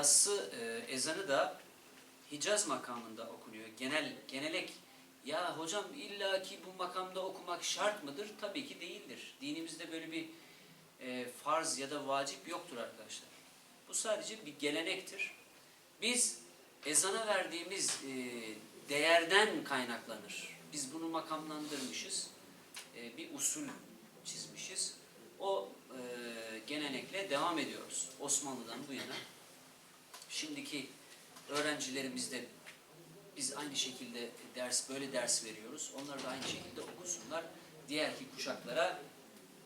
yatsı e, ezanı da Hicaz makamında okunuyor. Genel genelek ya hocam illaki bu makamda okumak şart mıdır? Tabii ki değildir. Dinimizde böyle bir e, farz ya da vacip yoktur arkadaşlar. Bu sadece bir gelenektir. Biz ezana verdiğimiz e, değerden kaynaklanır. Biz bunu makamlandırmışız. E, bir usul çizmişiz. O e, gelenekle devam ediyoruz. Osmanlı'dan bu yana. Şimdiki öğrencilerimiz de biz aynı şekilde ders böyle ders veriyoruz. Onlar da aynı şekilde okusunlar. Diğerki kuşaklara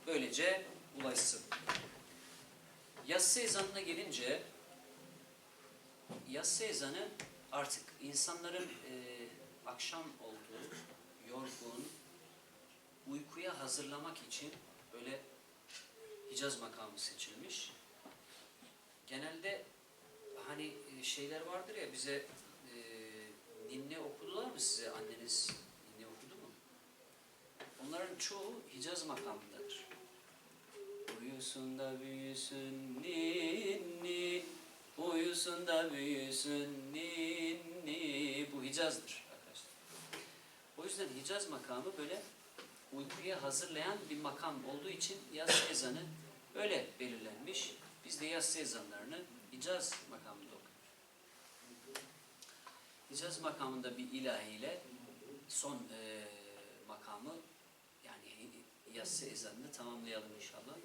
böylece ulaşsın. Yatsı ezanına gelince yatsı ezanı artık insanların e, akşam olduğu, yorgun, uykuya hazırlamak için böyle Hicaz makamı seçilmiş. Genelde hani e, şeyler vardır ya bize e, ninni okudular mı size? Anneniz ninni okudu mu? Onların çoğu Hicaz makamındadır. Uyusun da büyüsün ninni, uyusun da büyüsün ninni. Bu Hicaz'dır arkadaşlar. O yüzden Hicaz makamı böyle uykuya hazırlayan bir makam olduğu için yatsı ezanı öyle belirlenmiş. Biz de yatsı ezanlarını Hicaz okuyoruz. Hicaz makamında bir ilahiyle son e, makamı yani yatsı ezanını tamamlayalım inşallah.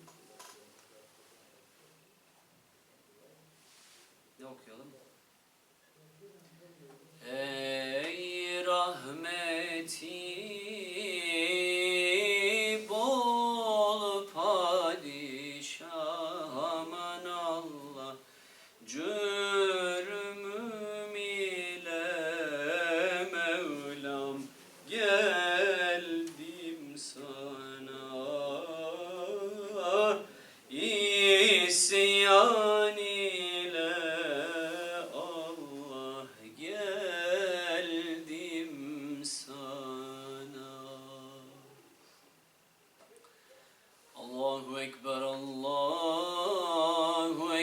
Ne okuyalım? Ey rahmeti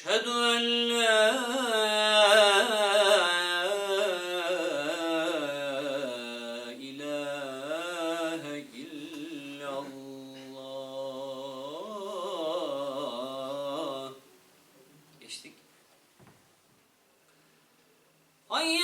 Eşhedü en la ilahe illallah Geçtik. Hayyalil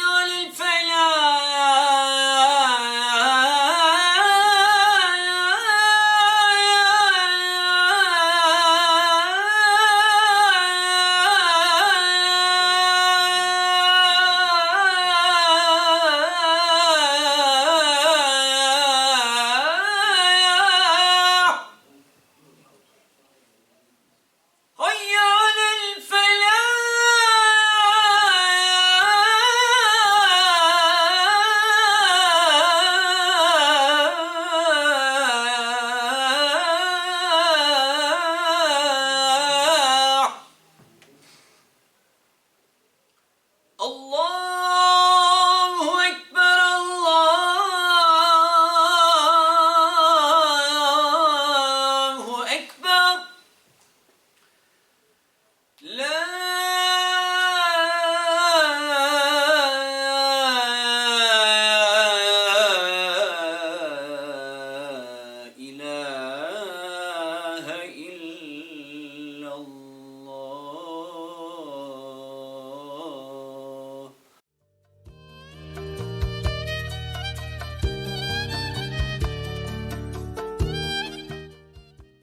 Le